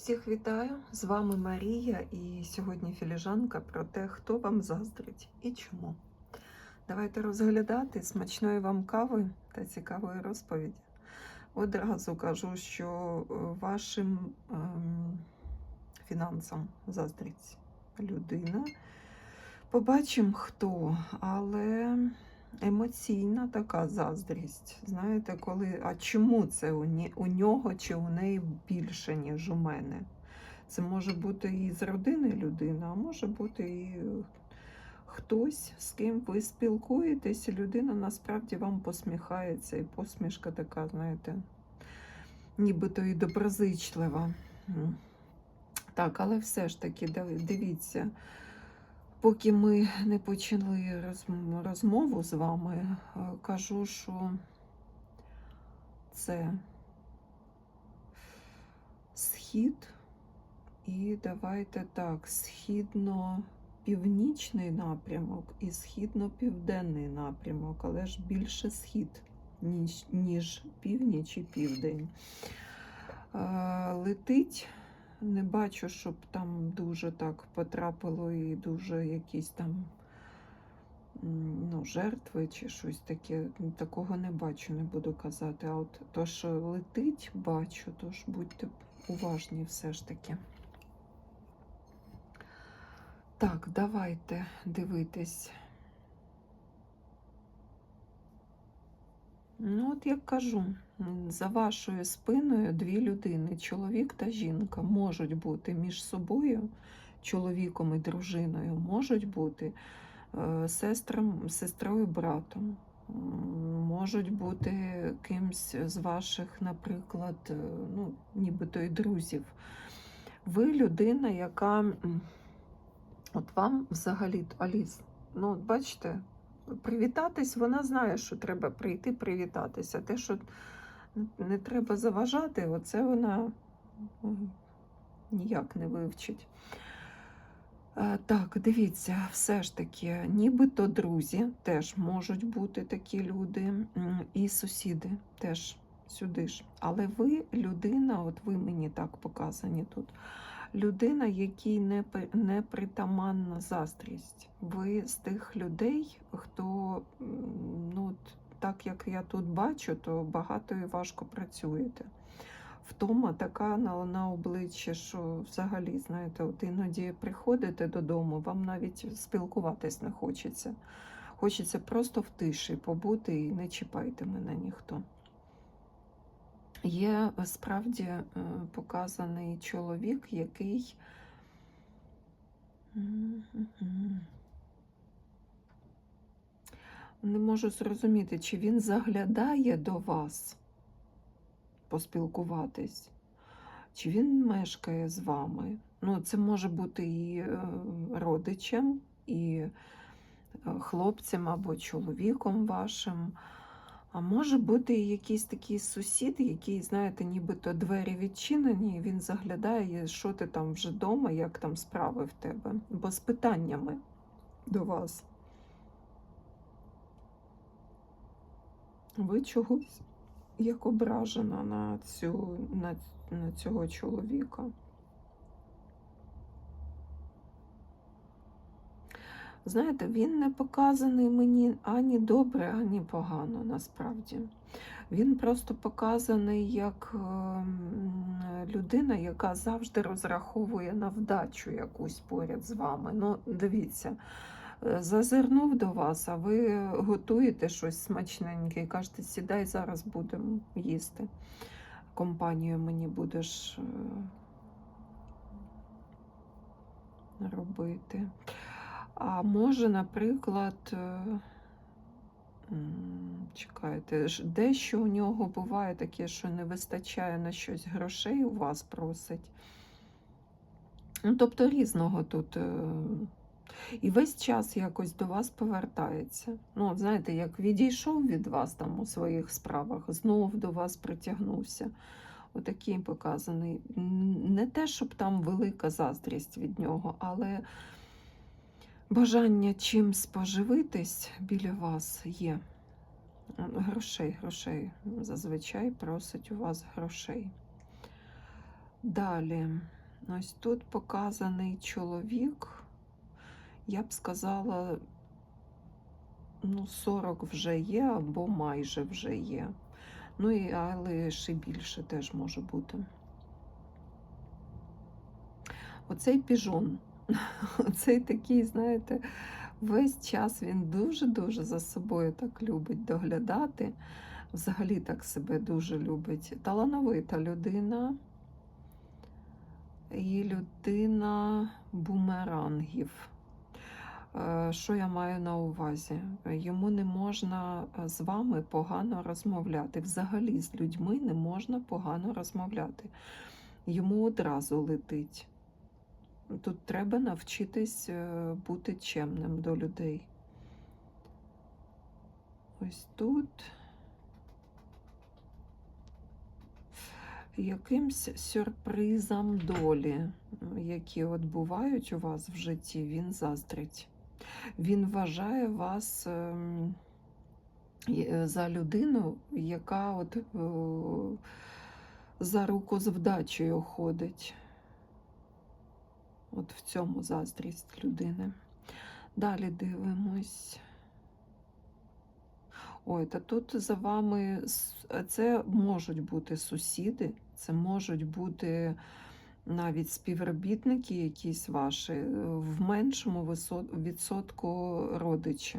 Всіх вітаю! З вами Марія і сьогодні філіжанка про те, хто вам заздрить і чому. Давайте розглядати смачної вам кави та цікавої розповіді. Одразу кажу, що е, вашим ем, фінансам заздрить людина. Побачимо хто, але емоційна така заздрість. Знаєте, коли, а чому це у, ні- у нього чи у неї більше, ніж у мене? Це може бути і з родини людина, а може бути і е, хтось, з ким ви спілкуєтесь, і людина насправді вам посміхається, і посмішка така, знаєте, нібито і доброзичлива. Так, але все ж таки, дивіться. Поки ми не почали розмову з вами, е, кажу, що це схід, і давайте так, східно-північний напрямок і східно-південний напрямок, але ж більше схід, ніж, ніж північ і південь. Е, Летить не бачу, щоб там дуже так потрапило і дуже якісь там ну, жертви чи щось таке. Такого не бачу, не буду казати. А от то, що летить, бачу, тож будьте уважні все ж таки. Так, давайте дивитись. Ну, от як кажу, за вашою спиною дві людини, чоловік та жінка, можуть бути між собою, чоловіком і дружиною, можуть бути е, сестром, сестрою, братом, можуть бути кимсь з ваших, наприклад, е, ну, нібито і друзів. Ви людина, яка от вам взагалі, Аліс, ну, от бачите, привітатись, вона знає, що треба прийти привітатися. Те, що не треба заважати, оце вона ніяк не вивчить. Е, Так, дивіться, все ж таки, нібито друзі теж можуть бути такі люди, і сусіди теж сюди ж. Але ви людина, от ви мені так показані тут, людина, якій не, не притаманна заздрість. Ви з тих людей, хто, ну, так як я тут бачу, то багато і важко працюєте. Втома така на, на обличчі, що взагалі, знаєте, от іноді приходите додому, вам навіть спілкуватись не хочеться. Хочеться просто в тиші побути і не чіпайте мене ніхто. Є е, справді е, показаний чоловік, який. Не можу зрозуміти, чи він заглядає до вас поспілкуватись, чи він мешкає з вами. Ну, це може бути і е, родичем, і хлопцем або чоловіком вашим. А може бути і якийсь такий сусід, який, знаєте, нібито двері відчинені, і він заглядає, що ти там вже вдома, як там справи в тебе, бо з питаннями до вас. Ви чогось як ображена на, цю, на, на цього чоловіка. Знаєте, він не показаний мені ані добре, ані погано насправді. Він просто показаний як ем, людина, яка завжди розраховує на вдачу якусь поряд з вами. Ну, дивіться, е, зазирнув до вас, а ви готуєте щось смачненьке і кажете, сідай, зараз будемо їсти. Компанію мені будеш е, робити. А може, наприклад, е, чекайте, дещо у нього буває таке, що не вистачає на щось грошей, у вас просить. Ну, тобто різного тут. е, І весь час якось до вас повертається. Ну, от знаєте, як відійшов від вас там у своїх справах, знов до вас притягнувся. Отакий показаний. Не те, щоб там велика заздрість від нього, але бажання чим споживитись біля вас є. Грошей, грошей. Зазвичай просить у вас грошей. Далі, ось тут показаний чоловік, я б сказала, ну, 40 вже є, або майже вже є. Ну, і, але ще більше теж може бути. Оцей піжон, оцей такий, знаєте, весь час він дуже-дуже за собою так любить доглядати. Взагалі так себе дуже любить. Талановита людина і людина бумерангів. Е, Що я маю на увазі? Йому не можна з вами погано розмовляти. Взагалі з людьми не можна погано розмовляти. Йому одразу летить. Тут треба навчитись е, бути чемним до людей. Ось тут. Якимсь сюрпризом долі, які от бувають у вас в житті, він заздрить. Він вважає вас ем, за людину, яка от е, за руку з вдачею ходить. От в цьому заздрість людини. Далі дивимось. Ой, та тут за вами це можуть бути сусіди, це можуть бути навіть співробітники якісь ваші, е, в меншому відсотку родичі.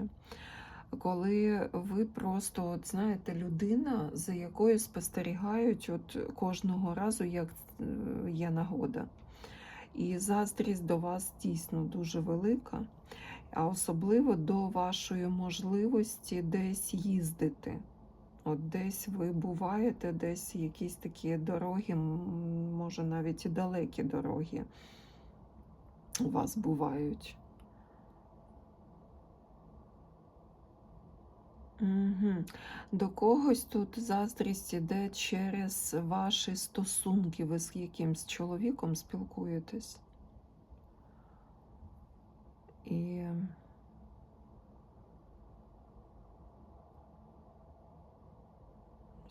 Коли ви просто, от знаєте, людина, за якою спостерігають от кожного разу, як е, є нагода. І заздрість до вас дійсно дуже велика, а особливо до вашої можливості десь їздити. От десь ви буваєте, десь якісь такі дороги, може навіть і далекі дороги у вас бувають. Угу. До когось тут заздрість іде через ваші стосунки. Ви з якимсь чоловіком спілкуєтесь. І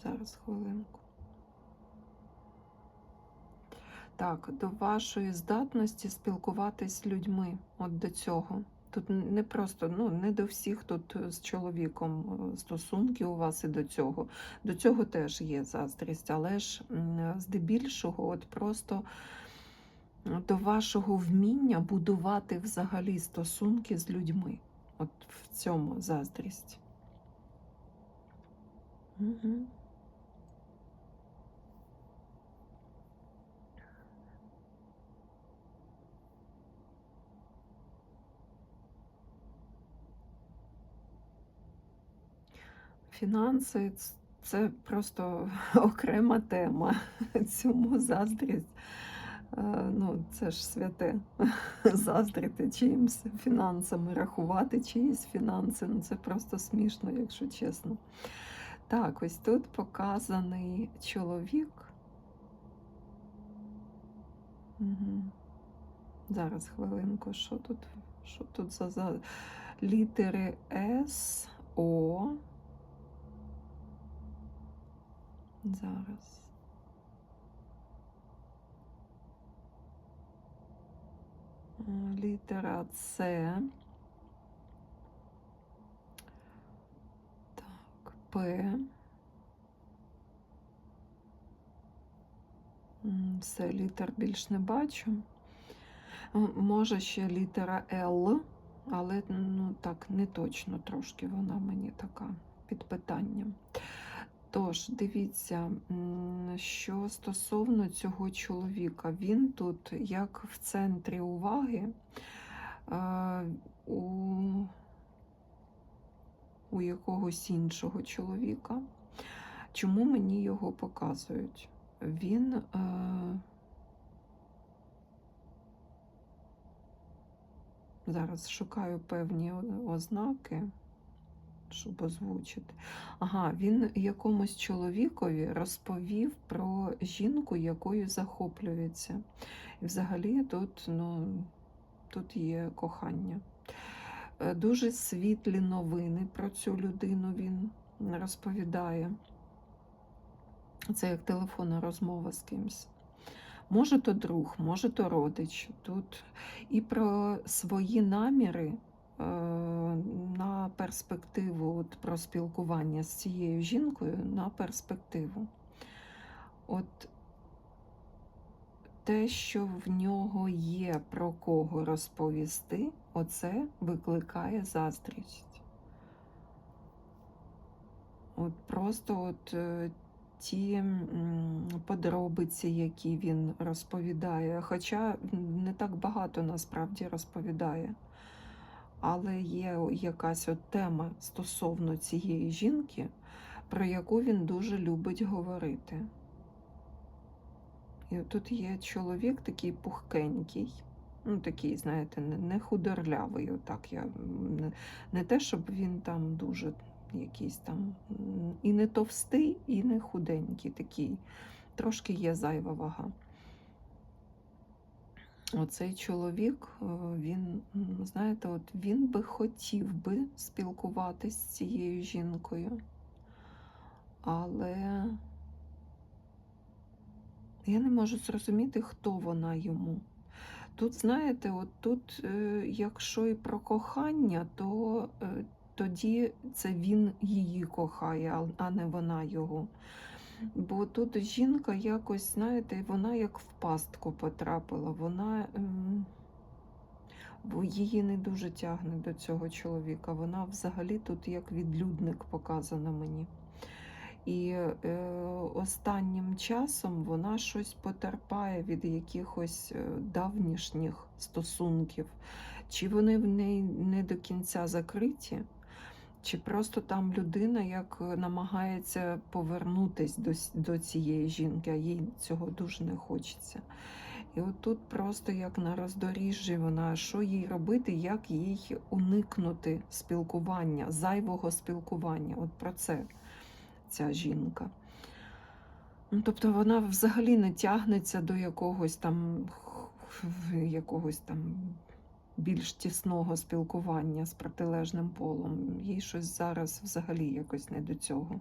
зараз хвилинку. Так, до вашої здатності спілкуватись з людьми. От до цього. Тут не просто, ну, не до всіх тут з чоловіком е, стосунки у вас і до цього. До цього теж є заздрість, але ж здебільшого, от просто до вашого вміння будувати взагалі стосунки з людьми. От в цьому заздрість. Угу. Фінанси це просто окрема тема. Цьому заздрість. е, Ну, це ж святе. Заздрити чиїмсь фінансами, рахувати чиїсь фінанси. Ну, це просто смішно, якщо чесно. Так, ось тут показаний чоловік. Угу. Зараз хвилинку, що тут, що тут за, за літери С, О. Зараз. Е, Літера С. Так, П. Все, літер більш не бачу. Може ще літера Л, але ну так не точно трошки вона мені така під питанням. Тож, дивіться, що стосовно цього чоловіка, він тут як в центрі уваги е, у, у якогось іншого чоловіка. Чому мені його показують? Він е, зараз шукаю певні ознаки щоб озвучити. Ага, він якомусь чоловікові розповів про жінку, якою захоплюється. І взагалі тут, ну, тут є кохання. Е, Дуже світлі новини про цю людину він розповідає. Це як телефонна розмова з кимсь. Може то друг, може то родич. Тут і про свої наміри на перспективу, от про спілкування з цією жінкою на перспективу. От те, що в нього є про кого розповісти, оце викликає заздрість. От просто от е, ті подробиці, які він розповідає, хоча не так багато насправді розповідає, але є якась от тема стосовно цієї жінки, про яку він дуже любить говорити. І тут є чоловік такий пухкенький, ну такий, знаєте, не, худорлявий. Отак я не, не те, щоб він там дуже якийсь там і не товстий, і не худенький такий. Трошки є зайва вага. Оцей чоловік, е, він, знаєте, от він би хотів би спілкуватись з цією жінкою, але я не можу зрозуміти, хто вона йому. Тут, знаєте, от тут, е, якщо і про кохання, то е, тоді це він її кохає, а- а не вона його. Бо тут жінка якось, знаєте, вона як в пастку потрапила, вона ем, бо її не дуже тягне до цього чоловіка. Вона взагалі тут як відлюдник показана мені. І е, останнім часом вона щось потерпає від якихось е, давнішніх стосунків. Чи вони в неї не до кінця закриті, чи просто там людина як е, намагається повернутись до, до цієї жінки, а їй цього дуже не хочеться. І от тут просто як на роздоріжжі вона, що їй робити, як їй уникнути спілкування, зайвого спілкування. От про це ця жінка. Ну, тобто вона взагалі не тягнеться до якогось там якогось там більш тісного спілкування з протилежним полом. Їй щось зараз взагалі якось не до цього.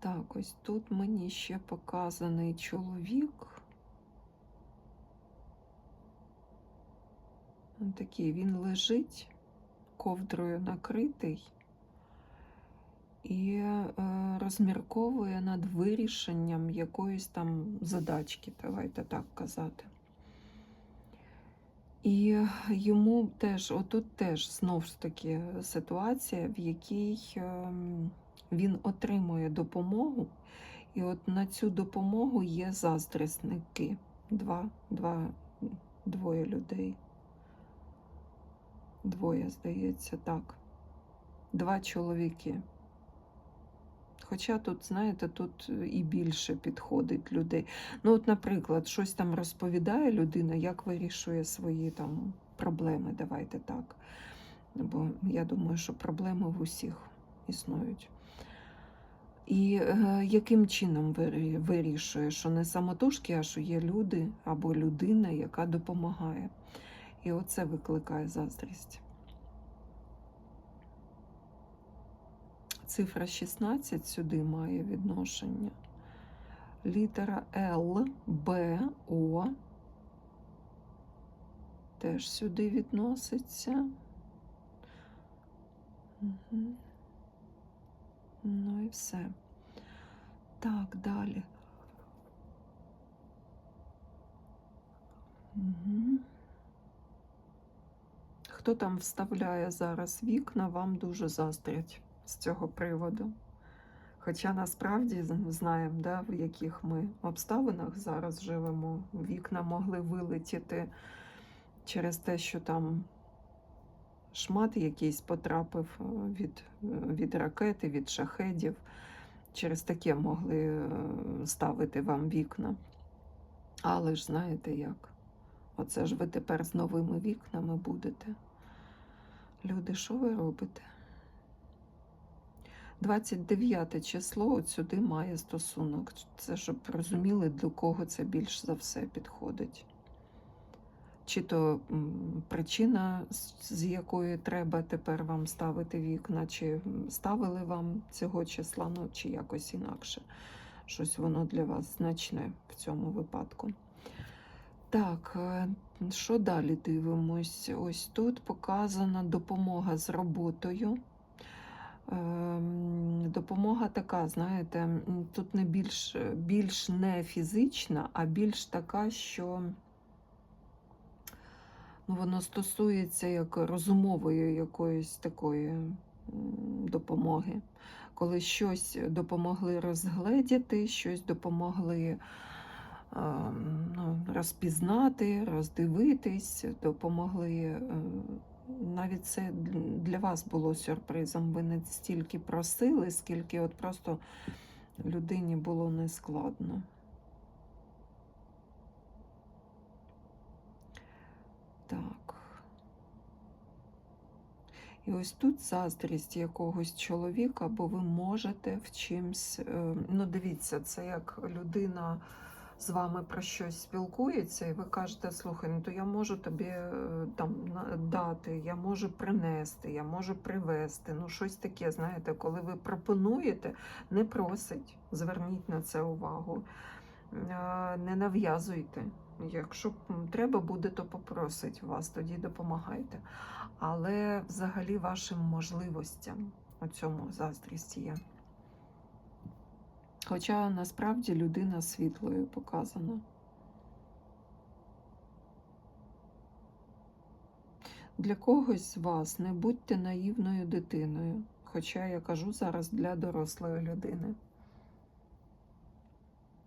Так, ось тут мені ще показаний чоловік. Такий, він лежить ковдрою накритий і е, розмірковує над вирішенням якоїсь там задачки, давайте так казати. І йому теж, отут теж знов ж таки ситуація, в якій ем, він отримує допомогу, і от на цю допомогу є заздрісники. Два, два, двоє людей. Двоє, здається, так. Два чоловіки. Хоча тут, знаєте, тут і більше підходить людей. Ну, от, наприклад, щось там розповідає людина, як вирішує свої там проблеми, давайте так. Бо я думаю, що проблеми в усіх існують. І е, яким чином вирішує, що не самотужки, а що є люди або людина, яка допомагає. І оце викликає заздрість. Цифра 16 сюди має відношення. Літера Л, Б, О теж сюди відноситься. Угу. Ну і все. Так, далі. Угу. Хто там вставляє зараз вікна, вам дуже заздрять з цього приводу. Хоча насправді знаємо, да, в яких ми обставинах зараз живемо. Вікна могли вилетіти через те, що там шмат якийсь потрапив е, від, е, від ракети, від шахедів. Через таке могли е, ставити вам вікна. Але ж знаєте як? Оце ж ви тепер з новими вікнами будете. Люди, що ви робите? 29 число от сюди має стосунок. Це щоб розуміли, до кого це більш за все підходить. чи то причина, з- якої треба тепер вам ставити вікна, чи ставили вам цього числа, ну чи якось інакше. Щось воно для вас значне в цьому випадку. Так, е, що далі дивимось? Ось тут показана допомога з роботою. Ем, Допомога така, знаєте, тут не більш, більш не фізична, а більш така, що ну, воно стосується як розумової якоїсь такої допомоги. Коли щось допомогли розгледіти, щось допомогли ем, ну, розпізнати, роздивитись, допомогли. Навіть це для вас було сюрпризом. Ви не стільки просили, скільки от просто людині було нескладно. Так. І ось тут заздрість якогось чоловіка, бо ви можете в чимсь. е, Ну, дивіться, це як людина з вами про щось спілкується, і ви кажете, слухай, ну то я можу тобі е, там дати, я можу принести, я можу привезти. Ну, щось таке, знаєте, коли ви пропонуєте, не просить, зверніть на це увагу. Е, Не нав'язуйте. Якщо треба буде, то попросить вас, тоді допомагайте. Але взагалі вашим можливостям у цьому заздрість є. Хоча насправді людина світлою показана. Для когось з вас не будьте наївною дитиною. Хоча я кажу зараз для дорослої людини.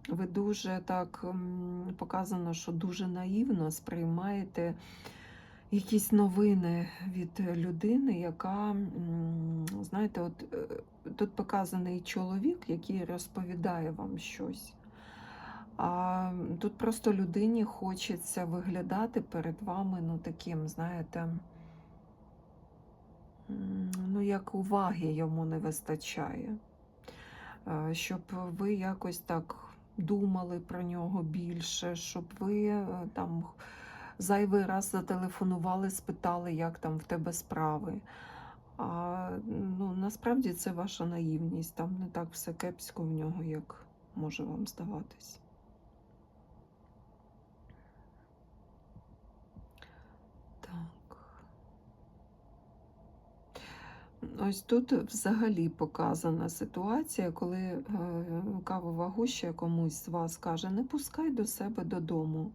Ви дуже так показано, що дуже наївно сприймаєте якісь новини від людини, яка, знаєте, от е, тут показаний чоловік, який розповідає вам щось. А тут просто людині хочеться виглядати перед вами, ну, таким, знаєте, ну, як уваги йому не вистачає. Е, Щоб ви якось так думали про нього більше, щоб ви е, там зайвий раз зателефонували, спитали, як там в тебе справи. А ну, насправді це ваша наївність, там не так все кепсько в нього, як може вам здаватись. Ось тут взагалі показана ситуація, коли е, кавова гуща комусь з вас каже, не пускай до себе додому.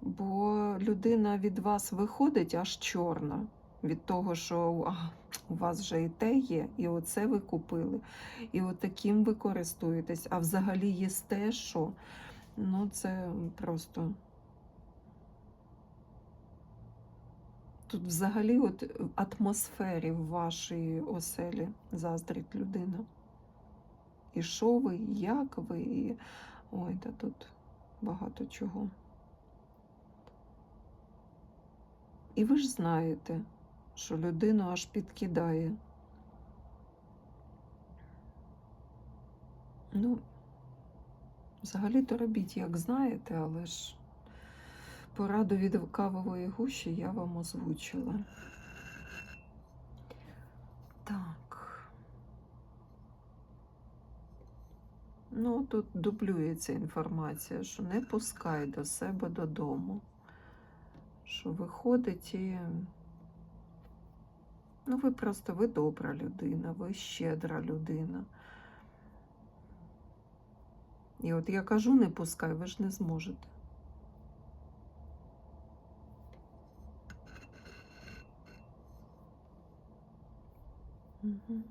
Бо людина від вас виходить аж чорна від того, що а, у вас вже і те є, і оце ви купили, і от таким ви користуєтесь, а взагалі їсте що? Ну, це просто. Тут взагалі от в атмосфері в вашій оселі заздрить людина. І що ви, і як ви, і ой, та тут багато чого. І ви ж знаєте, що людину аж підкидає. Ну, взагалі-то робіть, як знаєте, але ж пораду від кавової гущі я вам озвучила. Так. Ну, тут дублюється інформація, що не пускай до себе додому. Що виходить і. Ну, ви просто ви добра людина, ви щедра людина. І от я кажу, не пускай, ви ж не зможете. Угу.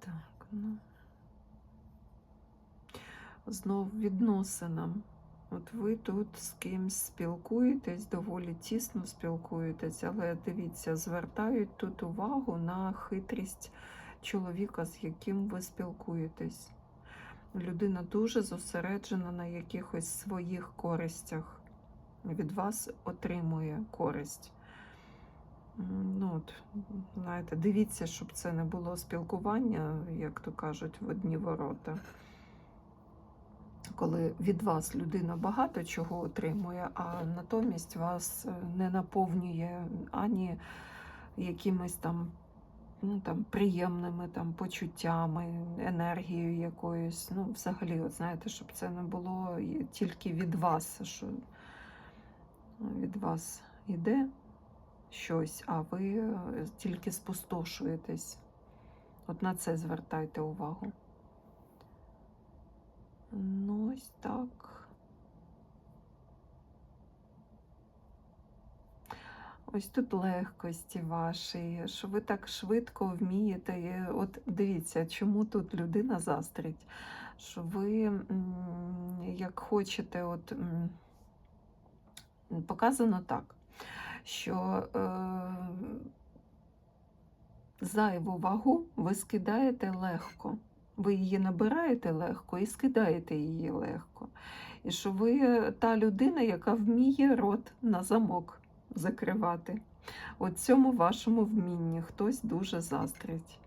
Так, ну. Знов відносинам. От ви тут з кимсь спілкуєтесь, доволі тісно спілкуєтесь, але дивіться, звертають тут увагу на хитрість чоловіка, з яким ви спілкуєтесь. Людина дуже зосереджена на якихось своїх користях. Від вас отримує користь. Ну, от, знаєте, дивіться, щоб це не було спілкування, як то кажуть, в одні ворота. Коли від вас людина багато чого отримує, а натомість вас е, не наповнює ані якимись там, ну, там приємними там, почуттями, енергією якоюсь. Ну, взагалі, от знаєте, щоб це не було тільки від вас, що від вас іде щось, а ви е, тільки спустошуєтесь. От на це звертайте увагу. Ну, ось так. Ось тут легкості ваші, що ви так швидко вмієте. От дивіться, чому тут людина застрить. Що ви як хочете, от показано так, що е, зайву вагу ви скидаєте легко. Ви її набираєте легко і скидаєте її легко. І що ви та людина, яка вміє рот на замок закривати. У цьому вашому вмінні хтось дуже заздрить.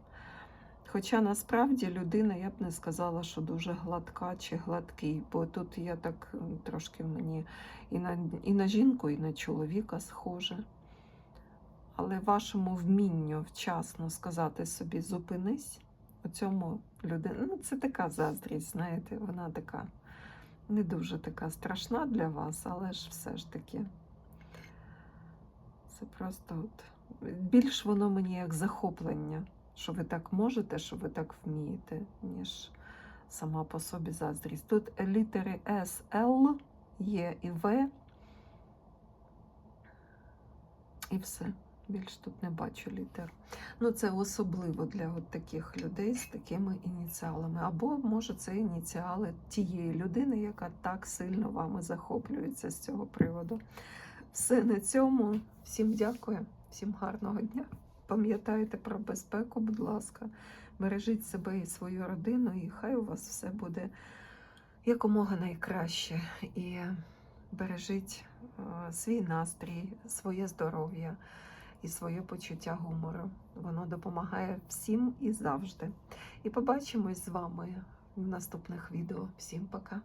Хоча насправді людина, я б не сказала, що дуже гладка чи гладкий, бо тут я так трошки мені і на, і на жінку, і на чоловіка схоже. Але вашому вмінню вчасно сказати собі зупинись, у цьому людина, ну це така заздрість, знаєте, вона така не дуже така страшна для вас, але ж все ж таки. Це просто от більш воно мені як захоплення, що ви так можете, що ви так вмієте, ніж сама по собі заздрість. Тут літери С, Л, Є і В. І все. Більш тут не бачу літер. Ну, це особливо для от таких людей з такими ініціалами. Або, може, це ініціали тієї людини, яка так сильно вами захоплюється з цього приводу. Все на цьому. Всім дякую, всім гарного дня. Пам'ятайте про безпеку, будь ласка, бережіть себе і свою родину, і хай у вас все буде якомога найкраще. І бережіть е, свій настрій, своє здоров'я і своє почуття гумору. Воно допомагає всім і завжди. І побачимось з вами в наступних відео. Всім пока!